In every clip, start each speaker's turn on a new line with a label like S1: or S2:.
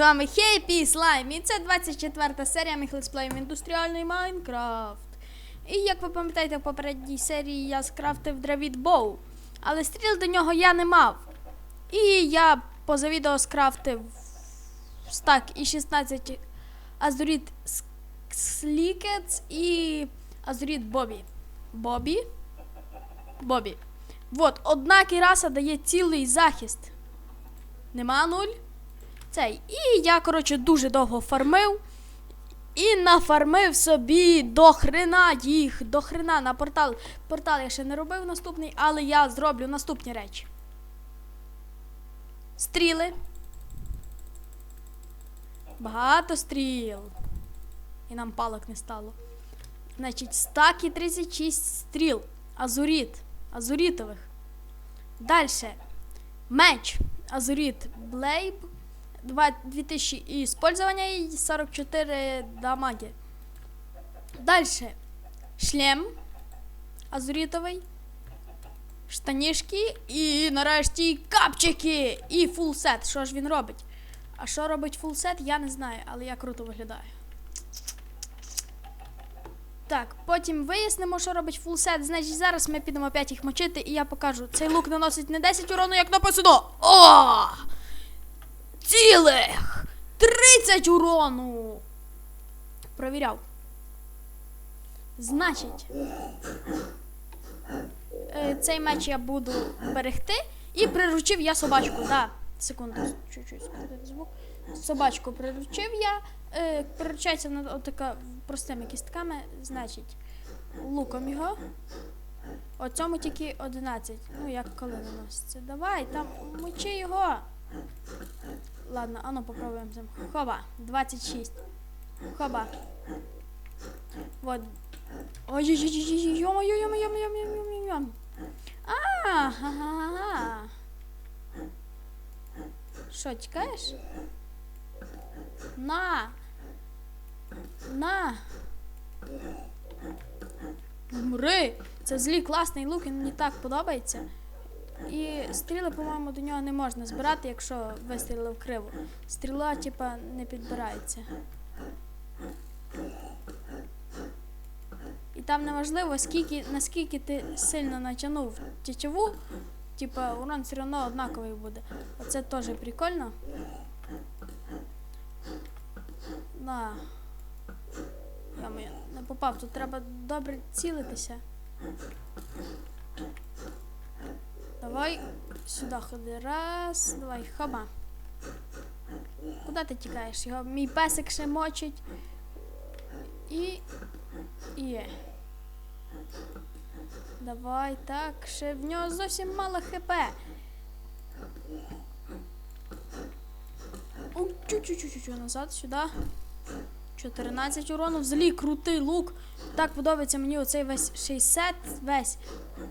S1: вами Хейпі Слайм, і це 24 серія моїх летсплеїв індустріальний Майнкрафт. І як ви пам'ятаєте, в попередній серії я скрафтив Дравід Боу, але стріл до нього я не мав. І я поза відео скрафтив стак і 16 Азуріт Слікетс і Азуріт Бобі. Бобі? Бобі. Вот, одна кіраса дає цілий захист. Нема нуль. Цей. І я, коротше, дуже довго фармив. І нафармив собі до хрена їх, до хрена на портал. Портал я ще не робив наступний, але я зроблю наступні речі. Стріли. Багато стріл. І нам палок не стало. Значить, стак і 36 стріл. Азуріт. Азурітових. Далі. Меч. Азуріт Блейб. 2 2000 і использования і 44 дамаги. Дальше. Шлем азурітовий. Штанішки і нарешті капчики і фулсет. Що ж він робить? А що робить фулсет, я не знаю, але я круто виглядаю. Так, потім вияснимо, що робить фулсет. Значить, зараз ми підемо опять їх мочити, і я покажу. Цей лук наносить не 10 урону, як написано. О! Цілих! 30 урону! Провіряв. Значить, е, цей меч я буду берегти. І приручив я собачку. Да, секунду, чуть-чуть скрутити звук. Собачку приручив я. Е, приручається вона отака простими кістками. Значить, луком його. О цьому тільки 11. Ну, як коли наноситься. Давай, там мочи його. Ладно, а ну попробуємо цим. Хоба, 26. Хоба. Вот. Ой-ой-ой-ой-ой, ё-моё, ё-моё, ё-моё, ё-моё, ё-моё. А, ха-ха-ха. Що, тікаєш? На. На. Мри. Це злий класний лук, він мені так подобається. І стріли, по-моєму, до нього не можна збирати, якщо вистрілив криво. Стріла, типа, не підбирається. І там неважливо, скільки, наскільки ти сильно натягнув течову, типа урон все одно однаковий буде. Оце теж прикольно. На. Я не попав, тут треба добре цілитися. Давай сюди ходи. Раз, давай, хоба. Куди ти тікаєш? Його мій песик ще мочить. І є. Давай, так, ще в нього зовсім мало хп. О, чу-чу-чу-чу назад, сюди. 14 урону. Взагалі крутий лук. Так подобається мені оцей весь 60 весь.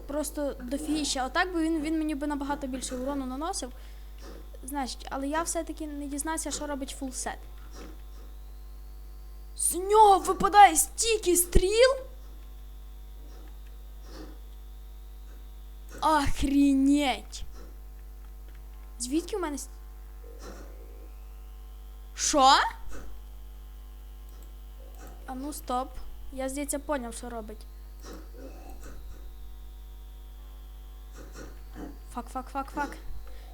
S1: Просто дофігіща. Отак би він, він мені би набагато більше урону наносив. Значить, але я все-таки не дізнався, що робить фулсет. З нього випадає стільки стріл. Охренеть. Звідки у мене. Що? А ну стоп. Я здається поняв, що робить. Фак, фак, фак, фак.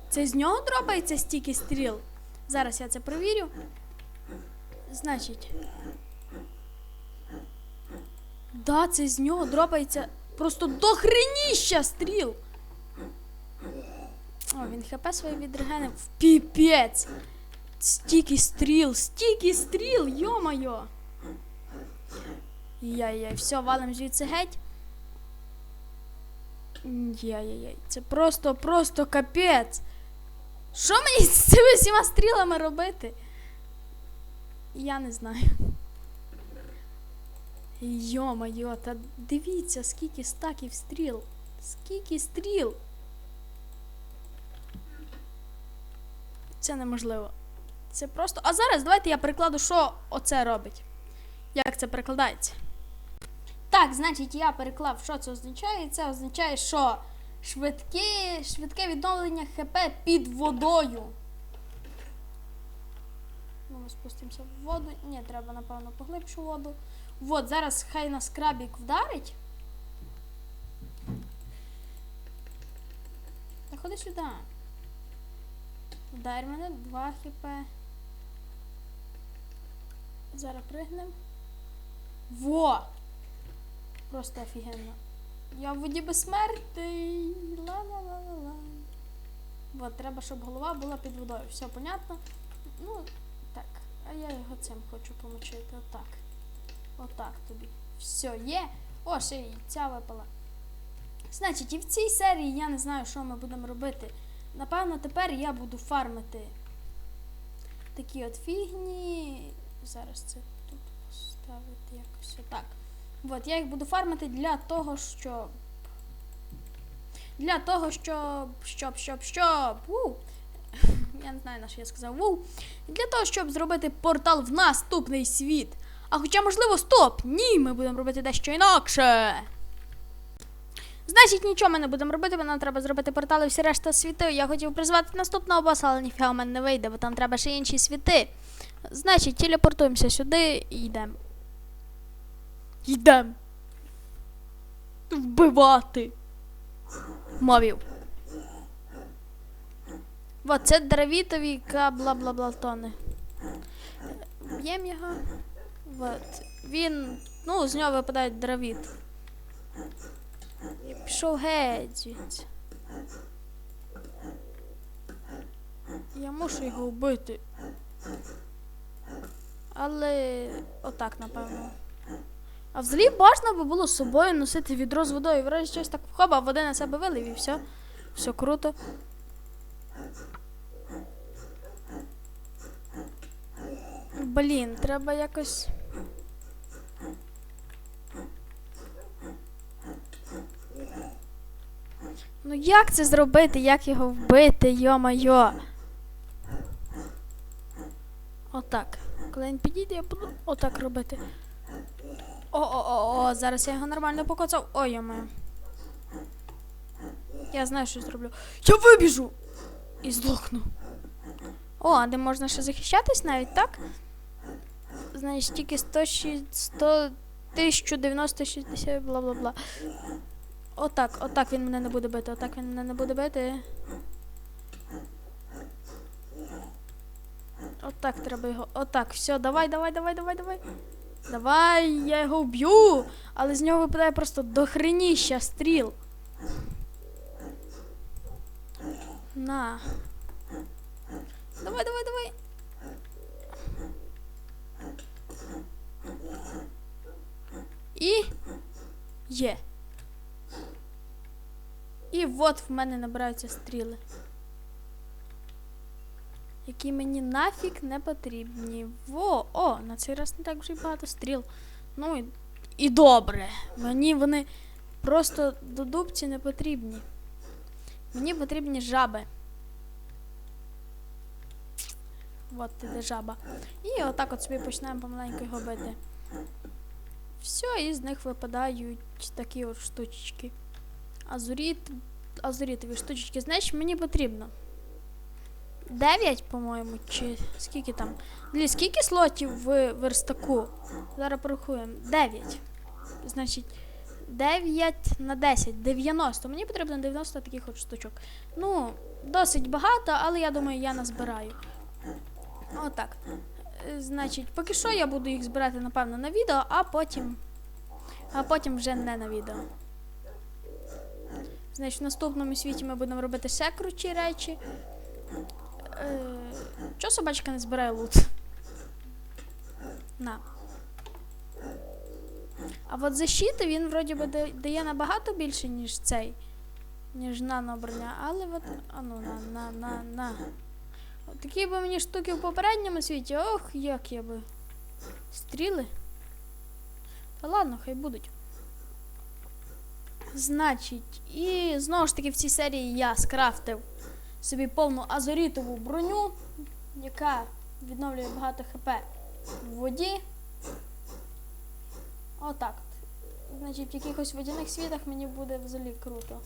S1: Це з нього дропається стільки стріл? Зараз я це провірю. Значить. Да, це з нього дропається просто дохреніща стріл. О, він хп своє відрегенив. Піпець. Стільки стріл, стільки стріл, йо-моє. Яй-яй, все, валим звідси геть. Яй-яй-яй, це просто, просто капець. Що мені з цими всіма стрілами робити? Я не знаю. Йо-моє, та дивіться, скільки стаків стріл. Скільки стріл. Це неможливо. Це просто. А зараз давайте я перекладу, що оце робить. Як це перекладається. Так, значить, я переклав, що це означає. Це означає, що швидке, швидке відновлення ХП під водою. Ну, ми спустимося в воду. Ні, треба, напевно, поглибшу воду. Вот, зараз хай нас крабік вдарить. Та ходи сюди. Вдарь мене, 2 хп. Зараз пригнем. Во! Просто офігенно. Я в воді безсмертний. Ла-ла-ла-ла-ла. Вот, треба, щоб голова була під водою. Все понятно? Ну, так. А я його цим хочу помочити. Отак. Отак тобі. Все, є. О, ще й ця випала. Значить, і в цій серії я не знаю, що ми будемо робити. Напевно, тепер я буду фармити такі от фігні. Зараз це тут поставити якось отак. От, я їх буду фармити для того, щоб. Для того, щоб. Щоб, щоб, щоб. У! Я не знаю, на що я сказав. У! Для того, щоб зробити портал в наступний світ. А хоча, можливо, стоп! Ні, ми будемо робити дещо інакше. Значить, нічого ми не будемо робити, бо нам треба зробити портали всі решта світу. Я хотів призвати наступного боса, але ніфіга в мене не вийде, бо там треба ще інші світи. Значить, телепортуємося сюди і йдемо. Йдемо. Вбивати. Мовів. Вот, це дравітові бла-бла-бла тони. Б'ємо його. Вот. Він. Ну, з нього випадає дравіт. І пішов геть. Я мушу його вбити. Але отак, напевно. А взагалі бажано би було з собою носити відро з водою. Вроді щось так хоба, води на себе вилив і все. Все круто. Блін, треба якось. Ну як це зробити? Як його вбити, йо-майо? Отак. Коли він підійде, я буду отак робити. О-о-о, зараз я його нормально покоцав. Ой, йо-моє. Я знаю, що зроблю. Я вибіжу! І здохну. О, а де можна ще захищатись навіть, так? Значить, тільки 100, 100 1090, 60, бла бла бла. Отак, отак він мене не буде бити, отак він мене не буде бити. Отак треба його. Отак, все, давай, давай, давай, давай, давай. Давай, я його вб'ю, але з нього випадає просто дохреніща стріл. На. Давай, давай, давай. І є. І от в мене набираються стріли. Які мені нафіг не потрібні. Во, о, на цей раз не так вже й багато стріл. Ну і, і добре. Мені вони просто до дубці не потрібні. Мені потрібні жаби. От ти де жаба. І отак от собі починаємо помаленьку його бити. Все, і з них випадають такі от штучки. Азуріт, азурітові штучки. Значить, мені потрібно. 9, по-моєму, чи скільки там? Блін, скільки слотів в верстаку? Зараз порахуємо. 9. Значить, 9 на 10, 90. Мені потрібно 90 таких от штучок. Ну, досить багато, але я думаю, я назбираю. Отак. Е, Значить, поки що я буду їх збирати, напевно, на відео, а потім. А потім вже не на відео. Значить, в наступному світі ми будемо робити ще круті речі. Е, Чого собачка не збирає лут? На. А от защита він вроді би дає набагато більше, ніж цей. Ніж наноброня. Але от. А ну на, на, на, на. От такі би мені штуки в попередньому світі. Ох, як я би. Стріли. Та ладно, хай будуть. Значить, і знову ж таки в цій серії я скрафтив собі повну азорітову броню, яка відновлює багато хп в воді. Отак. от. Значить, в якихось водяних світах мені буде взагалі круто.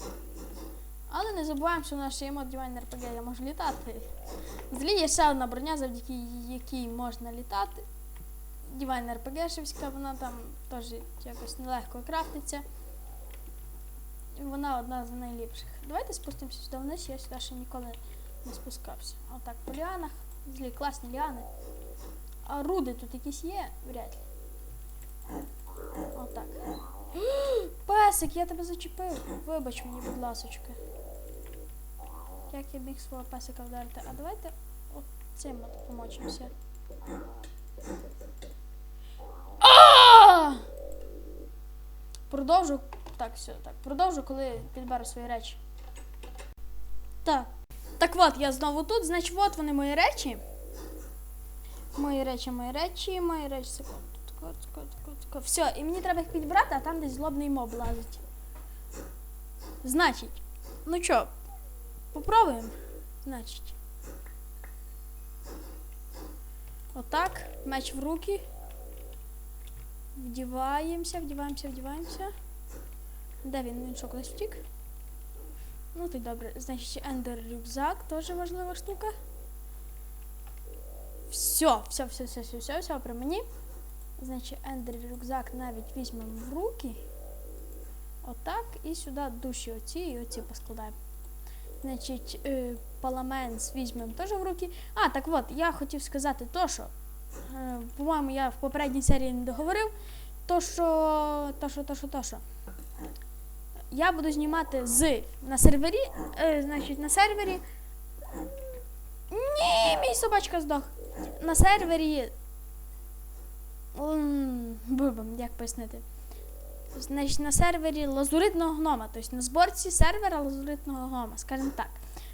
S1: Але не забуваємо, що наш є мод Divine RPG, я можу літати. Взагалі є ще одна броня, завдяки якій можна літати. Divine RPG-шевська, вона там теж якось нелегко крафтиться. Вона одна з найліпших. Давайте спустимося сюди вниз, я сюди ще ніколи не спускався. Отак, по ліанах. Злі класні ліани. А руди тут якісь є? Вряд ли. Отак. Песик, я тебе зачепив. Вибач мені, будь ласочка. Як я міг свого песика вдарити? А давайте от цим от помочимося. Продовжу. Так, все, так. Продовжу, коли підберу свої речі. Так. Так от, я знову тут, значить, от вони мої речі. Мої речі, мої речі, мої речі. Тако, тако, тако, тако. Все, і мені треба їх підбрати, а там десь злобний моб лазить. Значить, ну що, попробуємо? Значить. Отак, меч в руки. Вдіваємося, вдіваємося, вдіваємося. Де він? Він що, кудись втік? Ну ти добре. Значить, ендер рюкзак, теж важлива штука. Все, все, все, все, все, все, все при мені. Значить, ендер рюкзак навіть візьмемо в руки. Отак. І сюди душі оці і оці поскладаємо. Значить, е, паламенс візьмемо теж в руки. А, так от, я хотів сказати то, що. Е, по-моєму, я в попередній серії не договорив. То, що. То, що, то, що, то, що. Я буду знімати з на сервері. Е, значить, на сервері. Ні, мій собачка здох. На сервері. як пояснити? Значить, на сервері лазуритного гнома, тобто на зборці сервера лазуритного гнома, скажімо так.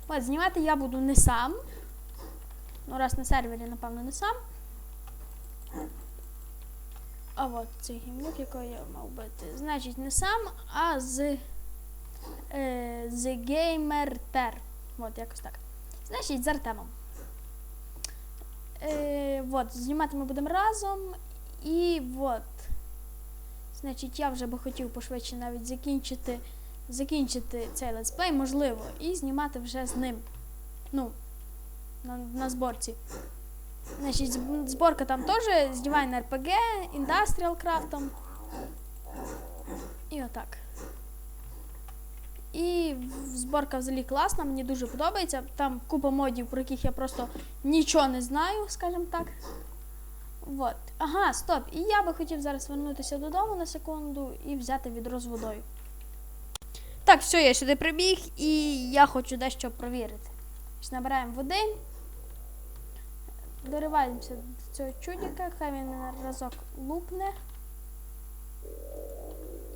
S1: От, знімати я буду не сам. Ну, раз на сервері, напевно, не сам. А от цей гімнюк, якого я мав бити. Значить, не сам, а з. Е, з GamerTer. От, якось так. Значить, з Артемом. Е, от, знімати ми будемо разом. І от. Значить, я вже би хотів пошвидше навіть закінчити, закінчити цей летсплей, можливо, і знімати вже з ним. Ну, на, на зборці. Значить, зб- зборка там теж з Divine RPG, Industrial Craft. І отак. І зборка взагалі класна, мені дуже подобається. Там купа модів, про яких я просто нічого не знаю, скажімо так. Вот. Ага, стоп. І я би хотів зараз вернутися додому на секунду і взяти відро з водою. Так, все, я сюди прибіг і я хочу дещо провірити. Набираємо води. Дориваємося до цього чудика, хай він мене разок лупне.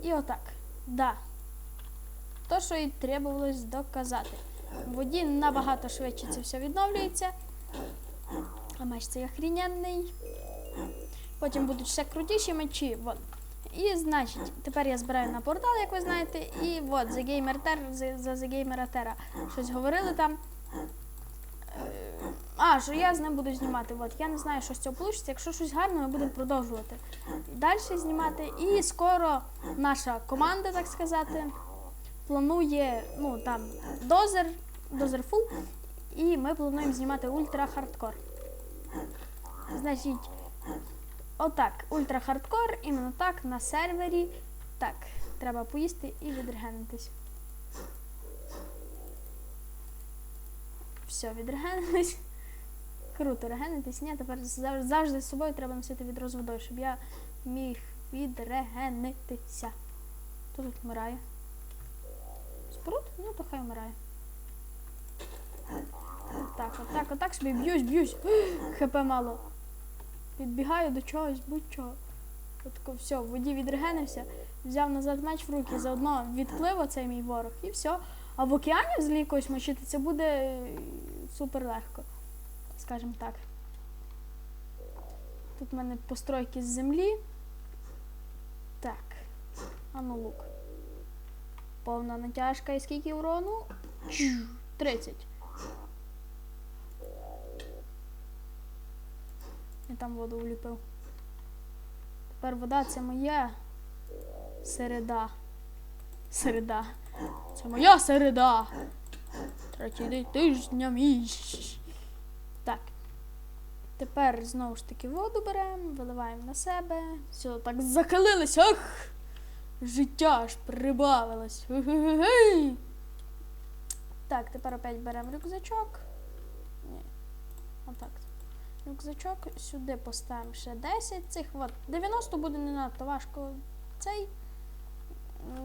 S1: І отак. Да. То, що і требувалось доказати. В воді набагато швидше це все відновлюється. А меч цей охріненний. Потім будуть ще крутіші мечі. Вот. І значить, тепер я збираю на портал, як ви знаєте, і от за Ter, за, за Gamer Terra щось говорили там. А, що я з ним буду знімати. От. Я не знаю, що з цього вийде. Якщо щось гарне, ми будемо продовжувати далі знімати. І скоро наша команда, так сказати, планує ну, там, дозер, дозер фул, і ми плануємо знімати ультра хардкор. Значить, отак, ультра хардкор, іменно так, на сервері. Так, треба поїсти і відрегенитись. Все, відрегенились. Круто, регенитись. Ні, тепер завжди, завжди з собою треба носити відро з водою, щоб я міг відрегенитися. Хто тут вмирає? Спрут? Ну, то хай вмирає. Отак, отак, отак собі б'юсь, б'юсь. ХП мало. Підбігаю до чогось, будь-чого. Отако все, в воді відрегенився, взяв назад меч в руки, заодно відплив оцей мій ворог і все. А в океані взагалі якось мочити це буде е, супер легко, скажімо так. Тут в мене постройки з землі. Так. А ну лук. Повна натяжка і скільки урону? 30. Я там воду вліпив. Тепер вода це моя середа. Середа. Це моя середа. Третій день тижня мій. Тепер знову ж таки воду беремо, виливаємо на себе. Все, так закалилися. Ах! Життя аж прибавилось. Так, тепер опять беремо рюкзачок. Ні. Отак. Рюкзачок сюди поставимо ще 10 цих. От. 90 буде не надто важко. Цей.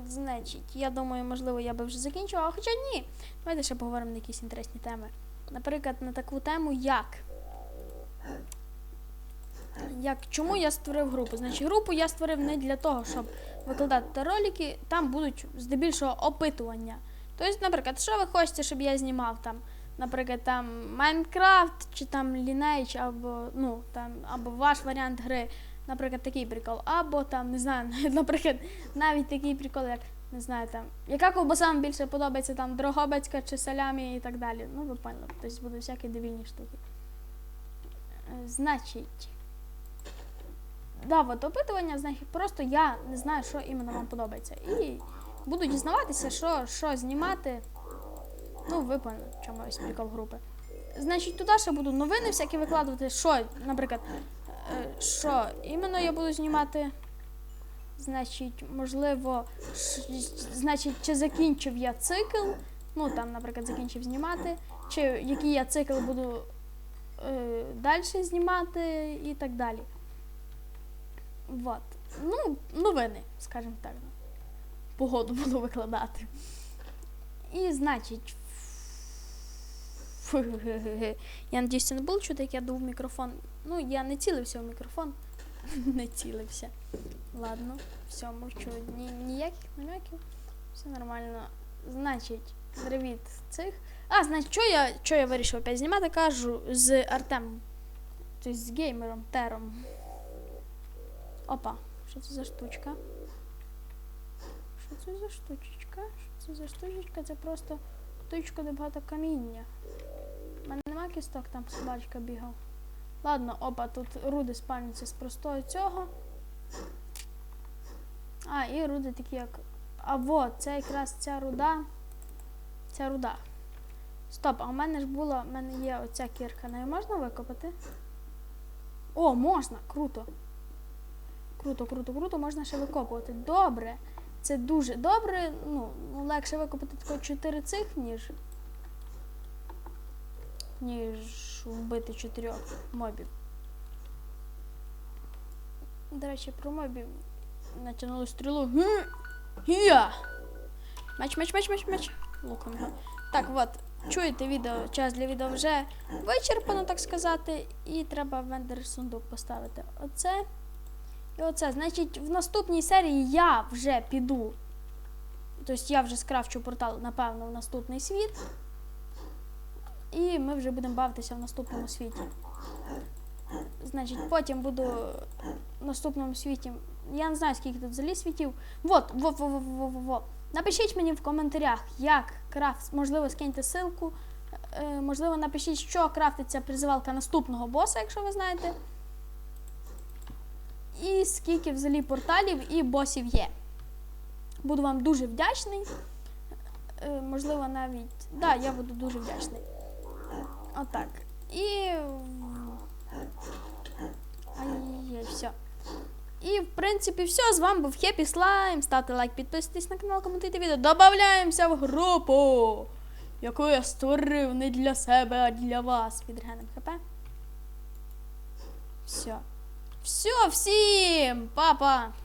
S1: Значить, я думаю, можливо, я би вже закінчила, хоча ні. Давайте ще поговоримо на якісь інтересні теми. Наприклад, на таку тему, як. Як чому я створив групу? Значить, групу я створив не для того, щоб викладати ролики, там будуть здебільшого опитування. Тобто, наприклад, що ви хочете, щоб я знімав там, наприклад, там Майнкрафт чи там Lineage, або ну там, або ваш варіант гри, наприклад, такий прикол, або там, не знаю, наприклад, навіть такий прикол, як не знаю, там, яка ковбаса вам більше подобається, там Дрогобицька чи салямі і так далі. Ну, ви поняли, тобто будуть всякі дивільні штуки. Значить. Да, от опитування, значить, просто я не знаю, що іменно вам подобається. І буду дізнаватися, що, що знімати. Ну, ви поняли, в чому прикол групи. Значить, туди ще буду новини всякі викладувати, що, наприклад, е, що іменно я буду знімати. Значить, можливо, значить, чи закінчив я цикл, ну там, наприклад, закінчив знімати, чи який я цикл буду далі знімати і так далі. Вот. Ну, новини, скажімо так. Погоду буду викладати. І, значить. Я надіюсь, це не було чути, як я дув мікрофон. Ну, я не цілився в мікрофон. Не цілився. Ладно, все, мовчу. Ні, ніяких намеків. Все нормально. Значить, привіт цих. А, значить, що я, що я вирішив опять знімати, кажу з Артемом. Тобто з геймером Тером. Опа, що це за штучка? Що це за штучечка? Що це за штучечка? Це просто штучка, де багато каміння. У мене нема кісток, там собачка бігав. Ладно, опа, тут руди спальняться з простого цього. А, і руди такі як. А вот, це якраз ця руда. Ця руда. Стоп, а в мене ж була, в мене є оця кірка, нею можна викопати? О, можна! Круто! Круто, круто, круто, можна ще викопувати. Добре. Це дуже добре. Ну, ну, легше викопати тако 4 цих, ніж. Ніж вбити чотирьох мобів. До речі, про мобів натягнули стрілу. Гія! Меч, меч, меч, меч, меч. Луком його. Так, от, чуєте відео, час для відео вже вичерпано, так сказати, і треба вендер сундук поставити. Оце. І оце, значить, в наступній серії я вже піду. Тобто я вже скрафчу портал, напевно, в наступний світ. І ми вже будемо бавитися в наступному світі. Значить, потім буду в наступному світі. Я не знаю, скільки тут взагалі світів. Вот, во, во, во, во, во, во. Напишіть мені в коментарях, як крафт, можливо, скиньте ссылку. Е, можливо, напишіть, що крафтиться призивалка наступного боса, якщо ви знаєте. І скільки взагалі порталів і босів є. Буду вам дуже вдячний. Е, можливо, навіть. Так, да, я буду дуже вдячний. Отак. І. Ай-яй, все. І, в принципі, все. З вами був Хеппі Слайм. Ставте лайк, підписуйтесь на канал, коментуйте відео. Добавляємося в групу, яку я створив не для себе, а для вас. Від Геном ХП. Все. Все, всім, папа!